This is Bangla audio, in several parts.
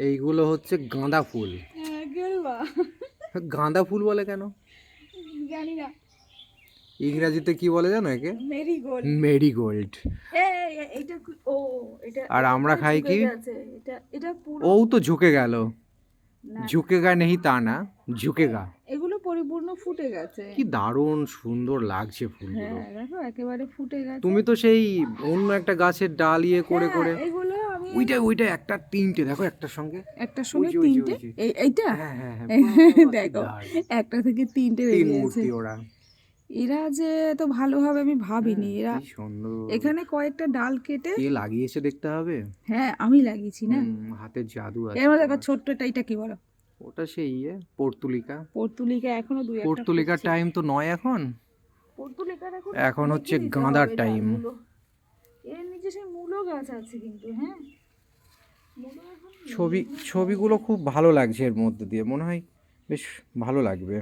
এইগুলো হচ্ছে গাঁদা ফুল। হ্যাঁ, গাঁদা ফুল বলে কেন? জানি না। ইংরাজিতে কি বলে জানো একে? মেরি গোল্ড মেরিগোল্ড এটা ও এটা আর আমরা খাই কি? এটা এটা পুরো ও তো ঝুঁকে গেল। না, ঝুঁকেগা নেই তা না ঝুঁকে গা। এগুলো পরিপূর্ণ ফুটে গেছে। কি দারুণ সুন্দর লাগছে ফুলগুলো। হ্যাঁ দেখো একেবারে ফুটে গেছে। তুমি তো সেই অন্য একটা গাছের ডাল ইয়ে করে হ্যাঁ, করে ওইটা ওইটা একটা তিনটে দেখো একটার সঙ্গে। একটার সঙ্গে তিনটে? এই- এইটা? হ্যাঁ হ্যাঁ হ্যাঁ দেখো। একটা থেকে তিনটে বেরিয়েছে ওরা। এরা যে এত ভালো হবে আমি ভাবিনি এরা কি এখানে কয়েকটা ডাল কেটে কে লাগিয়েছে দেখতে হবে? হ্যাঁ আমি লাগিয়েছি না। হাতের জাদু আছে এর মধ্যে। ছোট্টটা এটা কি বলো? ওটা সেই ইয়ে পর্তুলিকা। পর্তুলিকা এখনও দুই একটা পর্তুলিকার টাইম তো নয় এখন। পর্তুলিকার এখন এখন হচ্ছে গাঁদার। ডালগুলো। এর নিচে সেই মূলো গাছ আছে কিন্তু হ্যাঁ। ছবি ছবিগুলো খুব ভালো লাগছে এর মধ্যে দিয়ে। মনে হয় বেশ ভালো লাগবে।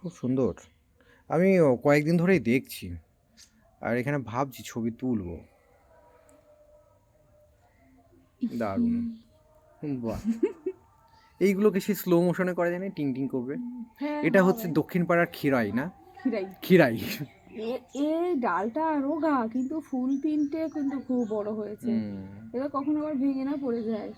খুব সুন্দর। আমি কয়েকদিন ধরেই দেখছি। আর এখানে ভাবছি ছবি তুলবো। দারুণ। বাহ। এইগুলোকে সে স্লো মোশনে করা যায় না? টিং টিং করবে? হ্যাঁ, এটা হচ্ছে দক্ষিণ পাড়ার খিরাই না? খিরাই। খিরাই। এই ডালটা রোগা কিন্তু ফুল তিনটে কিন্তু খুব বড় হয়েছে। এবার কখনো আবার ভেঙে না পড়ে যায়।